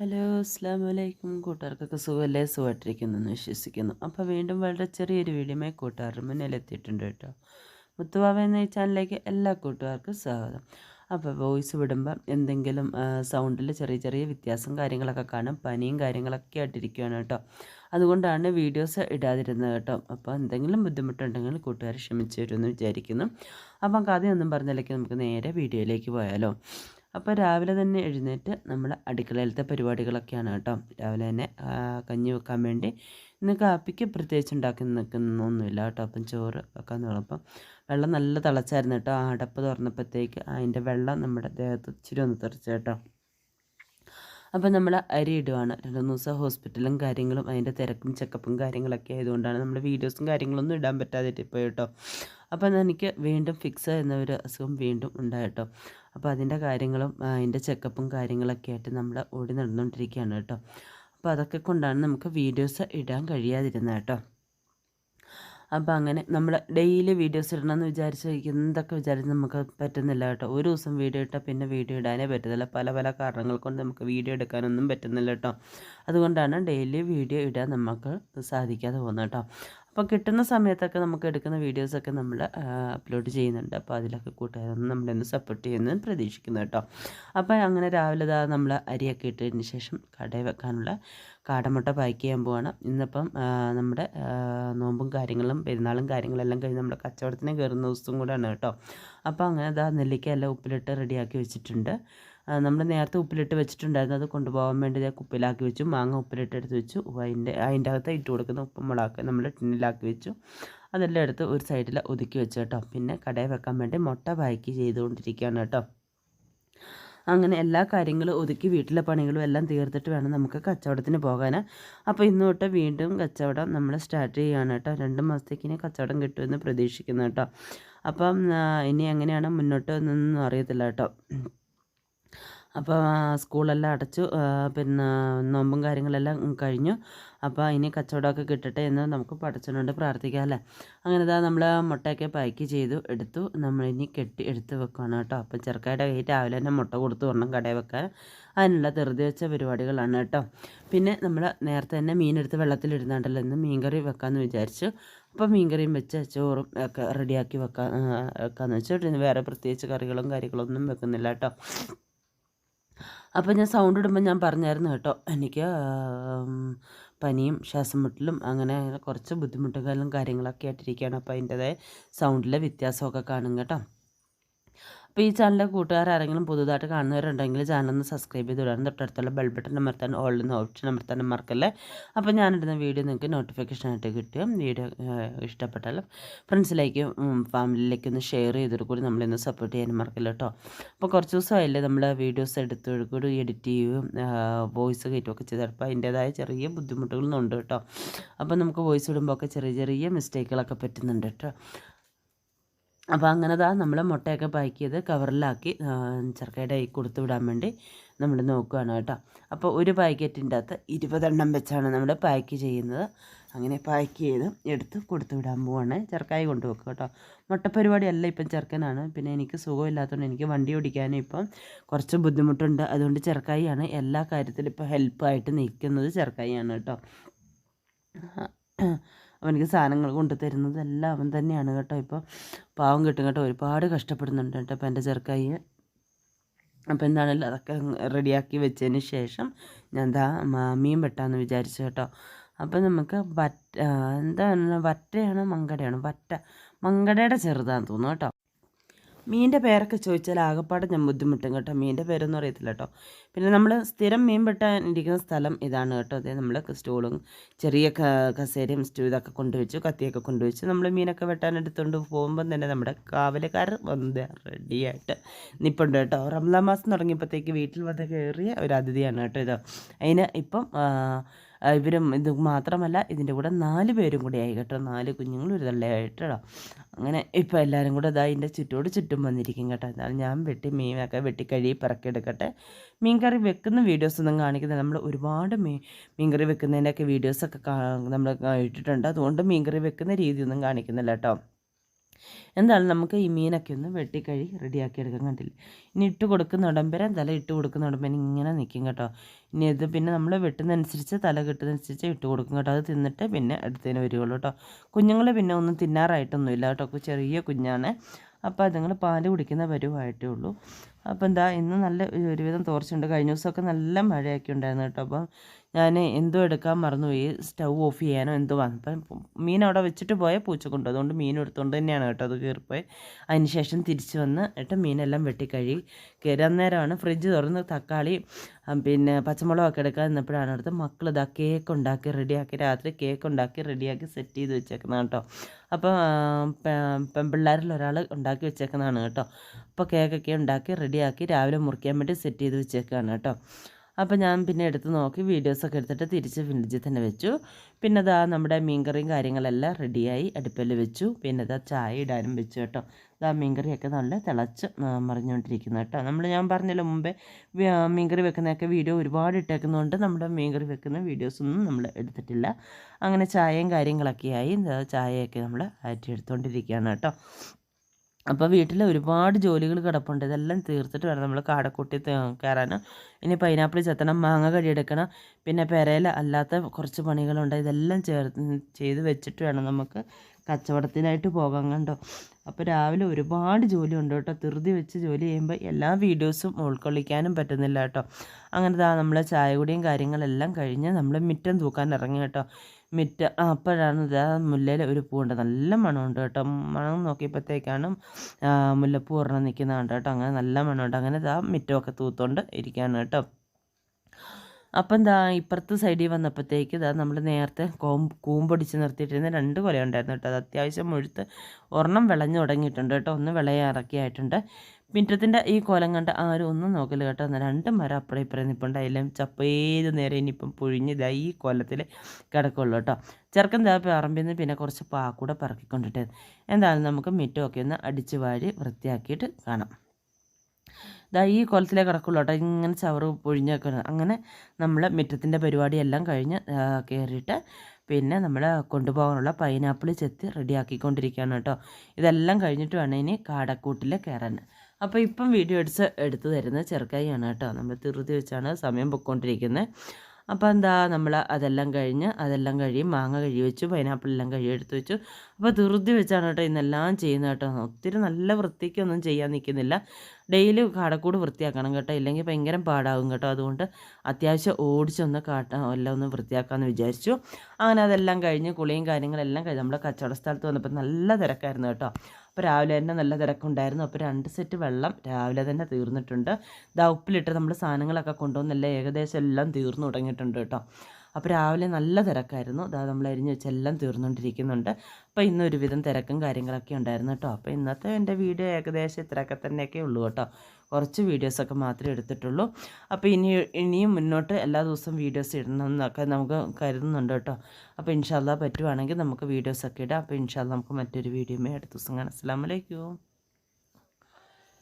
Hello അസ്സാം വലൈക്കും കൂട്ടുകാർക്കൊക്കെ സുഖമല്ലേ? സുഖമായിട്ടിരിക്കുന്നു എന്ന് വിശ്വസിക്കുന്നു. അപ്പോൾ വീണ്ടും വളരെ ചെറിയൊരു വീഡിയോമായി കൂട്ടുകാരുടെ മുന്നിലെത്തിയിട്ടുണ്ട് കേട്ടോ. മുത്തുവാവ എന്ന ഈ ചാനലിലേക്ക് എല്ലാ കൂട്ടുകാർക്കും സ്വാഗതം. അപ്പോൾ വോയിസ് വിടുമ്പോൾ എന്തെങ്കിലും സൗണ്ടിൽ ചെറിയ ചെറിയ വ്യത്യാസം കാര്യങ്ങളൊക്കെ കാണും പനിയും കാര്യങ്ങളൊക്കെ ആയിട്ടിരിക്കുകയാണ് കേട്ടോ. അതുകൊണ്ടാണ് വീഡിയോസ് ഇടാതിരുന്നത് കേട്ടോ. അപ്പോൾ എന്തെങ്കിലും ബുദ്ധിമുട്ടുണ്ടെങ്കിൽ കൂട്ടുകാർ ക്ഷമിച്ചു തരുമെന്ന് വിചാരിക്കുന്നു. അപ്പം കഥയൊന്നും പറഞ്ഞില്ലെങ്കിൽ നമുക്ക് നേരെ വീഡിയോയിലേക്ക് പോയാലോ. അപ്പോൾ രാവിലെ തന്നെ എഴുന്നേറ്റ് നമ്മൾ അടുക്കളയിലത്തെ പരിപാടികളൊക്കെയാണ് കേട്ടോ. രാവിലെ തന്നെ കഞ്ഞി വെക്കാൻ വേണ്ടി ഇന്ന് കാപ്പിക്ക് പ്രത്യേകിച്ച് ഉണ്ടാക്കി നിൽക്കുന്നൊന്നുമില്ല കേട്ടോ. അപ്പം ചോറ് വെക്കാൻ തുടങ്ങപ്പം വെള്ളം നല്ല തിളച്ചായിരുന്നു കേട്ടോ. ആ അടപ്പ് തുറന്നപ്പോഴത്തേക്ക് അതിന്റെ വെള്ളം നമ്മുടെ ദേഹത്ത് ഇച്ചിരി ഒന്ന് തെറിച്ചു കേട്ടോ. അപ്പോൾ നമ്മൾ അരി ഇടുവാണ്. രണ്ട് മൂന്ന് ദിവസം ഹോസ്പിറ്റലും കാര്യങ്ങളും അതിന്റെ തിരക്കും ചെക്കപ്പും കാര്യങ്ങളൊക്കെ ആയതുകൊണ്ടാണ് നമ്മൾ വീഡിയോസും കാര്യങ്ങളൊന്നും ഇടാൻ പറ്റാതെ പോയി കേട്ടോ. അപ്പോൾ എനിക്ക് വീണ്ടും ഫിക്സ് എന്ന ഒരു അസുഖം വീണ്ടും ഉണ്ടായിട്ടോ അപ്പോൾ അതിന്റെ കാര്യങ്ങളും അതിന്റെ ചെക്കപ്പും കാര്യങ്ങളൊക്കെ ആയിട്ട് നമ്മൾ ഓടി നടന്നുകൊണ്ടിരിക്കുകയാണ് കേട്ടോ. അപ്പോൾ അതൊക്കെ കൊണ്ടാണ് നമുക്ക് വീഡിയോസ് ഇടാൻ കഴിയാതിരുന്നത് കേട്ടോ. അപ്പോൾ അങ്ങനെ നമ്മൾ ഡെയിലി വീഡിയോസ് ഇടണമെന്ന് വിചാരിച്ച് എന്തൊക്കെ വിചാരിച്ച് നമുക്ക് പറ്റുന്നില്ല കേട്ടോ. ഒരു ദിവസം വീഡിയോ ഇട്ടാൽ പിന്നെ വീഡിയോ ഇടാനേ പറ്റുന്നില്ല പല പല കാരണങ്ങൾ കൊണ്ട് നമുക്ക് വീഡിയോ എടുക്കാനൊന്നും പറ്റുന്നില്ല കേട്ടോ. അതുകൊണ്ടാണ് ഡെയിലി വീഡിയോ ഇടാൻ നമുക്ക് സാധിക്കാതെ പോകുന്നത് കേട്ടോ. അപ്പോൾ കിട്ടുന്ന സമയത്തൊക്കെ നമുക്ക് എടുക്കുന്ന വീഡിയോസൊക്കെ നമ്മൾ അപ്ലോഡ് ചെയ്യുന്നുണ്ട്. അപ്പോൾ അതിലൊക്കെ കൂട്ടുകാരൊന്നും നമ്മളൊന്ന് സപ്പോർട്ട് ചെയ്യുന്നതെന്ന് പ്രതീക്ഷിക്കുന്നു കേട്ടോ. അപ്പോൾ അങ്ങനെ രാവിലെ ഇതാ നമ്മൾ അരിയൊക്കെ ഇട്ടതിന് ശേഷം കടയിൽ വെക്കാനുള്ള കാടമുട്ട പാക്ക് ചെയ്യാൻ പോവാണ്. ഇന്നിപ്പം നമ്മുടെ നോമ്പും കാര്യങ്ങളും പെരുന്നാളും കാര്യങ്ങളെല്ലാം കഴിഞ്ഞ് നമ്മുടെ കച്ചവടത്തിന് കയറുന്ന ദിവസവും കൂടെയാണ് കേട്ടോ. അപ്പോൾ അങ്ങനെ ഇതാ നെല്ലിക്ക എല്ലാം ഉപ്പിലിട്ട് റെഡിയാക്കി വെച്ചിട്ടുണ്ട്. നമ്മൾ നേരത്തെ ഉപ്പിലിട്ട് വെച്ചിട്ടുണ്ടായിരുന്നു. അത് കൊണ്ടുപോകാൻ വേണ്ടി കുപ്പിലാക്കി വെച്ചു. മാങ്ങ ഉപ്പിലിട്ട് എടുത്ത് വെച്ചു. അതിന്റെ അതിന്റെ അകത്ത് ഇട്ട് കൊടുക്കുന്ന ഉപ്പുമുളക് നമ്മൾ ടിന്നിലാക്കി വെച്ചു. അതെല്ലാം എടുത്ത് ഒരു സൈഡിൽ ഒതുക്കി വെച്ചു കേട്ടോ. പിന്നെ കടയിൽ വെക്കാൻ വേണ്ടി മുട്ട പായ്ക്ക് ചെയ്തുകൊണ്ടിരിക്കുകയാണ് കേട്ടോ. അങ്ങനെ എല്ലാ കാര്യങ്ങളും ഒതുക്കി വീട്ടിലെ പണികളും എല്ലാം തീർത്തിട്ട് വേണം നമുക്ക് കച്ചവടത്തിന് പോകാൻ അപ്പോൾ ഇന്ന് തൊട്ട് വീണ്ടും കച്ചവടം നമ്മൾ സ്റ്റാർട്ട് ചെയ്യുകയാണ് കേട്ടോ. രണ്ട് മാസത്തേക്ക് ഇനി കച്ചവടം കിട്ടുമെന്ന് പ്രതീക്ഷിക്കുന്നു കേട്ടോ. അപ്പം ഇനി എങ്ങനെയാണ് മുന്നോട്ട് എന്നൊന്നും അറിയത്തില്ല കേട്ടോ. അപ്പോൾ സ്കൂളെല്ലാം അടച്ചു പിന്നെ നോമ്പും കാര്യങ്ങളെല്ലാം കഴിഞ്ഞു. അപ്പോൾ ഇനി കച്ചവടമൊക്കെ കിട്ടട്ടെ എന്ന് നമുക്ക് പഠിച്ചുകൊണ്ട് പ്രാർത്ഥിക്കാം അല്ലേ? അങ്ങനെ ഇതാ നമ്മൾ മുട്ടയൊക്കെ പാക്ക് ചെയ്തു എടുത്തു. നമ്മളിനി കെട്ടി എടുത്ത് വെക്കുകയാണ് കേട്ടോ. അപ്പം ചെറുക്കായുടെ കയ്യിൽ രാവിലെ തന്നെ മുട്ട കൊടുത്തു വരണം കടയിൽ വെക്കാൻ. അതിനുള്ള ധൃതി വെച്ച പരിപാടികളാണ് കേട്ടോ. പിന്നെ നമ്മൾ നേരത്തെ തന്നെ മീനെടുത്ത് വെള്ളത്തിലിടുന്നുണ്ടല്ലോ ഇന്ന് മീൻകറി വെക്കാമെന്ന് വിചാരിച്ചു. അപ്പോൾ മീൻകറിയും വെച്ച് ചോറും ഒക്കെ റെഡിയാക്കി വെക്കാൻ വെക്കാമെന്ന് വെച്ചിട്ട് വേറെ പ്രത്യേകിച്ച് കറികളും കാര്യങ്ങളൊന്നും വെക്കുന്നില്ല കേട്ടോ. അപ്പോൾ ഞാൻ സൗണ്ട് ഇടുമ്പോൾ ഞാൻ പറഞ്ഞായിരുന്നു കേട്ടോ എനിക്ക് പനിയും ശ്വാസം മുട്ടലും അങ്ങനെ കുറച്ച് ബുദ്ധിമുട്ടുകളും കാര്യങ്ങളൊക്കെ ആയിട്ടിരിക്കുകയാണ്. അപ്പോൾ അതിന്റെതായ സൗണ്ടിലെ വ്യത്യാസമൊക്കെ കാണും കേട്ടോ. അപ്പോൾ ഈ ചാനലിലെ കൂട്ടുകാർ ആരെങ്കിലും പുതുതായിട്ട് കാണുന്നവരുണ്ടെങ്കിൽ ചാനലൊന്ന് സബ്സ്ക്രൈബ് ചെയ്ത് വിടാനും തൊട്ടടുത്തുള്ള ബെൽ ബട്ടൺ അമർത്താൻ ഓളിൽ നിന്ന് ഓപ്ഷൻ അമർത്താൻ മറക്കല്ലേ? അപ്പോൾ ഞാനിടുന്ന വീഡിയോ നിങ്ങൾക്ക് നോട്ടിഫിക്കേഷൻ ആയിട്ട് കിട്ടും. വീഡിയോ ഇഷ്ടപ്പെട്ടാലും ഫ്രണ്ട്സിലേക്ക് ഫാമിലിയിലേക്ക് ഒന്ന് ഷെയർ ചെയ്തിട്ട് കൂടി നമ്മളിന്ന് സപ്പോർട്ട് ചെയ്യാനും മറക്കില്ല കേട്ടോ അപ്പോൾ കുറച്ച് ദിവസമായില്ലേ നമ്മൾ വീഡിയോസ് എടുത്ത് കൂടി എഡിറ്റ് ചെയ്യുകയും വോയിസ് കയറ്റുമൊക്കെ ചെയ്തപ്പോൾ അതിന്റേതായ ചെറിയ ബുദ്ധിമുട്ടുകളൊന്നും ഉണ്ട് കേട്ടോ അപ്പോൾ നമുക്ക് വോയിസ് ഇടുമ്പോൾ ഒക്കെ ചെറിയ ചെറിയ മിസ്റ്റേക്കുകളൊക്കെ പറ്റുന്നുണ്ട് കേട്ടോ അപ്പോൾ അങ്ങനെ ദാ നമ്മൾ മുട്ടയൊക്കെ പാക്ക് ചെയ്ത് കവറിലാക്കി ചെറുക്കയുടെ കൈ കൊടുത്തു വിടാൻ വേണ്ടി നമ്മൾ നോക്കുകയാണ് കേട്ടോ. അപ്പോൾ ഒരു പാക്കറ്റിന്റെ അകത്ത് ഇരുപതെണ്ണം വെച്ചാണ് നമ്മൾ പാക്ക് ചെയ്യുന്നത്. അങ്ങനെ പാക്ക് ചെയ്ത് എടുത്ത് കൊടുത്തു വിടാൻ പോവാണ്. ചെറുക്കായി കൊണ്ടുവെക്കുക കേട്ടോ. മുട്ടപ്പരിപാടി അല്ല ഇപ്പം ചെറുക്കനാണ്. പിന്നെ എനിക്ക് സുഖമില്ലാത്തതുകൊണ്ട് എനിക്ക് വണ്ടി ഓടിക്കാനും ഇപ്പം കുറച്ച് ബുദ്ധിമുട്ടുണ്ട്. അതുകൊണ്ട് ചെറുക്കായിയാണ് എല്ലാ കാര്യത്തിലും ഇപ്പോൾ ഹെൽപ്പായിട്ട് നിൽക്കുന്നത് ചെറുക്കായിയാണ് കേട്ടോ. അവനക്ക് സാധനങ്ങൾ കൊണ്ടു തരുന്നതെല്ലാം അവൻ തന്നെയാണ് കേട്ടോ. ഇപ്പോൾ പാവം കിട്ടും കേട്ടോ. ഒരുപാട് കഷ്ടപ്പെടുന്നുണ്ട് കേട്ടോ അപ്പം എന്റെ ചെറുക്കായി അപ്പം എന്താണല്ലോ അതൊക്കെ റെഡിയാക്കി വെച്ചതിന് ശേഷം ഞാൻ എന്താ മീൻ വെട്ടാമെന്ന് വിചാരിച്ചു കേട്ടോ. അപ്പം നമുക്ക് വറ്റ എന്താണ് വറ്റയാണോ മങ്കടയാണോ? വറ്റ. മങ്കടയുടെ ചെറുതാണെന്ന് തോന്നുന്നു കേട്ടോ. മീനിന്റെ പേരൊക്കെ ചോദിച്ചാൽ ആകെപ്പാടെ ഞാൻ ബുദ്ധിമുട്ടും കേട്ടോ. മീന്റെ പേരൊന്നും അറിയത്തില്ല കേട്ടോ. പിന്നെ നമ്മൾ സ്ഥിരം മീൻ വെട്ടാൻ ഇരിക്കുന്ന സ്ഥലം ഇതാണ് കേട്ടോ. അതായത് നമ്മൾ സ്റ്റൂളും ചെറിയ കസേരയും സ്റ്റൂ ഇതൊക്കെ കൊണ്ടുവച്ചു കത്തിയൊക്കെ കൊണ്ടുവച്ചു. നമ്മൾ മീനൊക്കെ വെട്ടാൻ എടുത്തുകൊണ്ട് പോകുമ്പം തന്നെ നമ്മുടെ കാവലക്കാർ വന്ന് റെഡിയായിട്ട് നിപ്പുണ്ട് കേട്ടോ. റംലാ മാസം തുടങ്ങിയപ്പോഴത്തേക്ക് വീട്ടിൽ വന്ന് കയറിയ ഒരു അതിഥിയാണ് കേട്ടോ ഇത്. അതിന് ഇപ്പം ഇവരും ഇത് മാത്രമല്ല ഇതിന്റെ കൂടെ നാല് പേരും കൂടി ആയി കേട്ടോ. നാല് കുഞ്ഞുങ്ങളും ഒരു തള്ളയായിട്ട് അങ്ങനെ ഇപ്പോൾ എല്ലാവരും കൂടെ ഇതാ ഇതിന്റെ ചുറ്റോട് ചുറ്റും വന്നിരിക്കും കേട്ടോ. എന്നാൽ ഞാൻ വെട്ടി മീനൊക്കെ വെട്ടി കഴുകി പറക്കിയെടുക്കട്ടെ മീൻകറി വെക്കുന്ന വീഡിയോസ് ഒന്നും കാണിക്കുന്നത് നമ്മൾ ഒരുപാട് മീൻ മീൻകറി വെക്കുന്നതിന്റെയൊക്കെ വീഡിയോസൊക്കെ നമ്മൾ ഇട്ടിട്ടുണ്ട് അതുകൊണ്ട് മീൻകറി വെക്കുന്ന രീതിയൊന്നും കാണിക്കുന്നില്ല കേട്ടോ. എന്തായാലും നമുക്ക് ഈ മീനൊക്കെ ഒന്ന് വെട്ടിക്കഴി റെഡിയാക്കി എടുക്കാൻ കണ്ടില്ല? ഇനി ഇട്ട് കൊടുക്കുന്ന ഉടമ്പര തല ഇട്ട് കൊടുക്കുന്ന ഉടമ്പര ഇങ്ങനെ നിൽക്കും കേട്ടോ. ഇനി ഇത് പിന്നെ നമ്മൾ വെട്ടുന്നതനുസരിച്ച് തല കിട്ടുന്നതനുസരിച്ച് ഇട്ട് കൊടുക്കും കേട്ടോ. അത് തിന്നിട്ട് പിന്നെ അടുത്തതിന് വരികയുള്ളൂ കേട്ടോ. കുഞ്ഞുങ്ങൾ പിന്നെ ഒന്നും തിന്നാറായിട്ടൊന്നുമില്ല കേട്ടോ. ചെറിയ കുഞ്ഞാണ്. അപ്പോൾ അതുങ്ങൾ പാൽ കുടിക്കുന്ന പരുവായിട്ടേ ഉള്ളൂ. അപ്പോൾ എന്താ ഇന്ന് നല്ല ഒരുവിധം തോർച്ചയുണ്ട്. കഴിഞ്ഞ ദിവസമൊക്കെ നല്ല മഴയൊക്കെ ഉണ്ടായിരുന്നു കേട്ടോ. അപ്പം ഞാൻ എന്തോ എടുക്കാൻ മറന്നുപോയി സ്റ്റൗ ഓഫ് ചെയ്യാനോ എന്തോ വന്നു? അപ്പം മീൻ അവിടെ വെച്ചിട്ട് പോയ പൂച്ച കൊണ്ടു അതുകൊണ്ട് മീൻ എടുത്തുകൊണ്ട് തന്നെയാണ് കേട്ടോ അത് കയറിപ്പോയി. അതിന് ശേഷം തിരിച്ച് വന്ന് ഇട്ട് മീനെല്ലാം വെട്ടിക്കഴുകി കയറി. അന്നേരമാണ് ഫ്രിഡ്ജ് തുറന്ന് തക്കാളി പിന്നെ പച്ചമുളകൊക്കെ എടുക്കാൻ നിന്നപ്പോഴാണ് അടുത്ത് മക്കൾ ഇതാ കേക്ക് ഉണ്ടാക്കി റെഡിയാക്കി രാത്രി കേക്ക് ഉണ്ടാക്കി റെഡിയാക്കി സെറ്റ് ചെയ്ത് വെച്ചേക്കുന്നത് കേട്ടോ. അപ്പോൾ പെൺപിള്ളേരിൽ ഒരാൾ ഉണ്ടാക്കി വെച്ചേക്കുന്നതാണ് കേട്ടോ. അപ്പോൾ കേക്കൊക്കെ ഉണ്ടാക്കി റെഡിയാക്കി രാവിലെ മുറിക്കാൻ വേണ്ടി സെറ്റ് ചെയ്ത് വെച്ചേക്കാണ് കേട്ടോ. അപ്പോൾ ഞാൻ പിന്നെ എടുത്ത് നോക്കി വീഡിയോസൊക്കെ എടുത്തിട്ട് തിരിച്ച് ഫ്രിഡ്ജിൽ തന്നെ വെച്ചു. പിന്നെ അതാ നമ്മുടെ മീൻകറിയും കാര്യങ്ങളെല്ലാം റെഡിയായി അടുപ്പിൽ വെച്ചു. പിന്നെ അതാ ചായ ഇടാനും വെച്ചു കേട്ടോ. ഇതാ മീൻകറിയൊക്കെ നല്ല തിളച്ച് മറിഞ്ഞുകൊണ്ടിരിക്കുന്നു കേട്ടോ. നമ്മൾ ഞാൻ പറഞ്ഞല്ലോ മുമ്പേ മീൻകറി വെക്കുന്നതൊക്കെ വീഡിയോ ഒരുപാട് ഇട്ടേക്കുന്നതുകൊണ്ട് നമ്മുടെ മീൻകറി വെക്കുന്ന വീഡിയോസൊന്നും നമ്മൾ എടുത്തിട്ടില്ല. അങ്ങനെ ചായയും കാര്യങ്ങളൊക്കെയായി ചായയൊക്കെ നമ്മൾ ആറ്റി എടുത്തുകൊണ്ടിരിക്കുകയാണ് കേട്ടോ. അപ്പോൾ വീട്ടിൽ ഒരുപാട് ജോലികൾ കിടപ്പുണ്ട്. ഇതെല്ലാം തീർത്തിട്ട് വേണം നമ്മൾ കാടക്കൂട്ടി കയറാൻ ഇനി പൈനാപ്പിൾ ചെത്തണം മാങ്ങ കഴിയെടുക്കണം പിന്നെ പെരയിൽ അല്ലാത്ത കുറച്ച് പണികളുണ്ട്. ഇതെല്ലാം ചേർത്ത് ചെയ്ത് വെച്ചിട്ട് വേണം നമുക്ക് കച്ചവടത്തിനായിട്ട് പോകാൻ കണ്ടോ. അപ്പോൾ രാവിലെ ഒരുപാട് ജോലി ഉണ്ട് കേട്ടോ. ധൃതി വെച്ച് ജോലി ചെയ്യുമ്പോൾ എല്ലാ വീഡിയോസും ഉൾക്കൊള്ളിക്കാനും പറ്റുന്നില്ല കേട്ടോ. അങ്ങനെ താ നമ്മളെ ചായ കുടിയും കാര്യങ്ങളെല്ലാം കഴിഞ്ഞ് നമ്മൾ മിറ്റം തൂക്കാൻ ഇറങ്ങി കേട്ടോ. മിറ്റ ആ അപ്പോഴാണ് ഇതാ മുല്ലയിൽ ഒരു പൂവുണ്ട്. നല്ല മണമുണ്ട് കേട്ടോ. മണം നോക്കിയപ്പോഴത്തേക്കാണ് മുല്ലപ്പൂ ഒരെണ്ണം നിൽക്കുന്നത് കേട്ടോ. അങ്ങനെ നല്ല മണമുണ്ട്. അങ്ങനെ ഇതാ മിറ്റമൊക്കെ തൂത്തുകൊണ്ട് ഇരിക്കുകയാണ് കേട്ടോ. അപ്പം എന്താ ഇപ്പുറത്ത് സൈഡിൽ വന്നപ്പോഴത്തേക്ക് ഇതാ നമ്മൾ നേരത്തെ കോമ്പ് കൂമ്പൊടിച്ച് നിർത്തിയിട്ടിരുന്ന രണ്ട് കൊല ഉണ്ടായിരുന്നു കേട്ടോ. അത് അത്യാവശ്യം മുഴുത്ത് ഒരെണ്ണം വിളഞ്ഞു തുടങ്ങിയിട്ടുണ്ട് കേട്ടോ. ഒന്ന് വിളയിറക്കിയായിട്ടുണ്ട് മിറ്റത്തിന്റെ ഈ കൊലം കണ്ട് ആരും ഒന്നും നോക്കില്ല കേട്ടോ. എന്നാൽ രണ്ട് മരം അപ്പുറം ഇപ്പുറം നിപ്പുണ്ട്. അതിലും ചപ്പേത് നേരം ഇനിയിപ്പം പൊഴിഞ്ഞ് ഇതാ ഈ കൊലത്തിൽ കിടക്കുള്ളൂ കേട്ടോ. ചെറുക്കൻ ദാ പറമ്പിൽ നിന്ന് പിന്നെ കുറച്ച് പാക്കൂടെ പറക്കിക്കൊണ്ടിട്ട്. എന്തായാലും നമുക്ക് മിറ്റമൊക്കെ ഒന്ന് അടിച്ച് വാരി വൃത്തിയാക്കിയിട്ട് കാണാം. ഇതാ ഈ കുളത്തിലേ കിടക്കുള്ളൂ കേട്ടോ. ഇങ്ങനെ ചവറ് പൊഴിഞ്ഞൊക്കെ അങ്ങനെ നമ്മൾ മുറ്റത്തിന്റെ പരിപാടിയെല്ലാം കഴിഞ്ഞ് കയറിയിട്ട് പിന്നെ നമ്മൾ കൊണ്ടുപോകാനുള്ള പൈനാപ്പിൾ ചെത്തി റെഡിയാക്കിക്കൊണ്ടിരിക്കുകയാണ് കേട്ടോ. ഇതെല്ലാം കഴിഞ്ഞിട്ട് വേണം ഇനി കാടക്കൂട്ടിൽ കയറാൻ അപ്പോൾ ഇപ്പം വീഡിയോ എടുത്ത് എടുത്തു തരുന്നത് ചെറുക്കായിയാണ് കേട്ടോ. നമ്മൾ തിരുതി വെച്ചാണ് സമയം പൊയ്ക്കൊണ്ടിരിക്കുന്നത്. അപ്പോൾ എന്താ നമ്മൾ അതെല്ലാം കഴിഞ്ഞ് അതെല്ലാം കഴിയും. മാങ്ങ കഴുകി വെച്ചു പൈനാപ്പിളെല്ലാം കഴുകി എടുത്ത് വെച്ചു. അപ്പോൾ ധൃതി വെച്ചാണ് കേട്ടോ ഇന്നെല്ലാം ചെയ്യുന്നത് കേട്ടോ. ഒത്തിരി നല്ല വൃത്തിക്കൊന്നും ചെയ്യാൻ നിൽക്കുന്നില്ല. ഡെയിലി കാടക്കൂട് വൃത്തിയാക്കണം കേട്ടോ. ഇല്ലെങ്കിൽ ഭയങ്കര പാടാകും കേട്ടോ. അതുകൊണ്ട് അത്യാവശ്യം ഓടിച്ചൊന്ന് കാട്ട എല്ലാം ഒന്ന് വൃത്തിയാക്കാമെന്ന് വിചാരിച്ചു. അങ്ങനെ അതെല്ലാം കഴിഞ്ഞ് കുളിയും കാര്യങ്ങളെല്ലാം കഴിഞ്ഞ് നമ്മൾ കച്ചവട സ്ഥലത്ത് വന്നപ്പോൾ നല്ല തിരക്കായിരുന്നു കേട്ടോ. അപ്പോൾ രാവിലെ തന്നെ നല്ല തിരക്കുണ്ടായിരുന്നു. അപ്പോൾ രണ്ട് സെറ്റ് വെള്ളം രാവിലെ തന്നെ തീർന്നിട്ടുണ്ട്. ഇതാ ഉപ്പിലിട്ട് നമ്മൾ സാധനങ്ങളൊക്കെ നല്ല ഏകദേശം എല്ലാം തീർന്നു തുടങ്ങിയിട്ടുണ്ട് കേട്ടോ. അപ്പോൾ രാവിലെ നല്ല തിരക്കായിരുന്നു. അതാ നമ്മൾ അരിഞ്ഞ് വെച്ചെല്ലാം തീർന്നുകൊണ്ടിരിക്കുന്നുണ്ട് അപ്പോൾ ഇന്ന് ഒരുവിധം തിരക്കും കാര്യങ്ങളൊക്കെ ഉണ്ടായിരുന്നു കേട്ടോ. അപ്പോൾ ഇന്നത്തെ എന്റെ വീഡിയോ ഏകദേശം ഇത്രയൊക്കെ തന്നെയൊക്കെ ഉള്ളൂ കേട്ടോ. കുറച്ച് വീഡിയോസൊക്കെ മാത്രമേ എടുത്തിട്ടുള്ളൂ. അപ്പോൾ ഇനി ഇനിയും മുന്നോട്ട് എല്ലാ ദിവസവും വീഡിയോസ് ഇടണം എന്നൊക്കെ നമുക്ക് കരുതുന്നുണ്ട് കേട്ടോ. അപ്പോൾ ഇൻഷാല്ല പറ്റുവാണെങ്കിൽ നമുക്ക് വീഡിയോസൊക്കെ ഇടാം. അപ്പോൾ ഇൻഷാല്ല നമുക്ക് മറ്റൊരു വീഡിയോ അടുത്ത ദിവസം കാണാം. അസ്സാം വലൈക്കും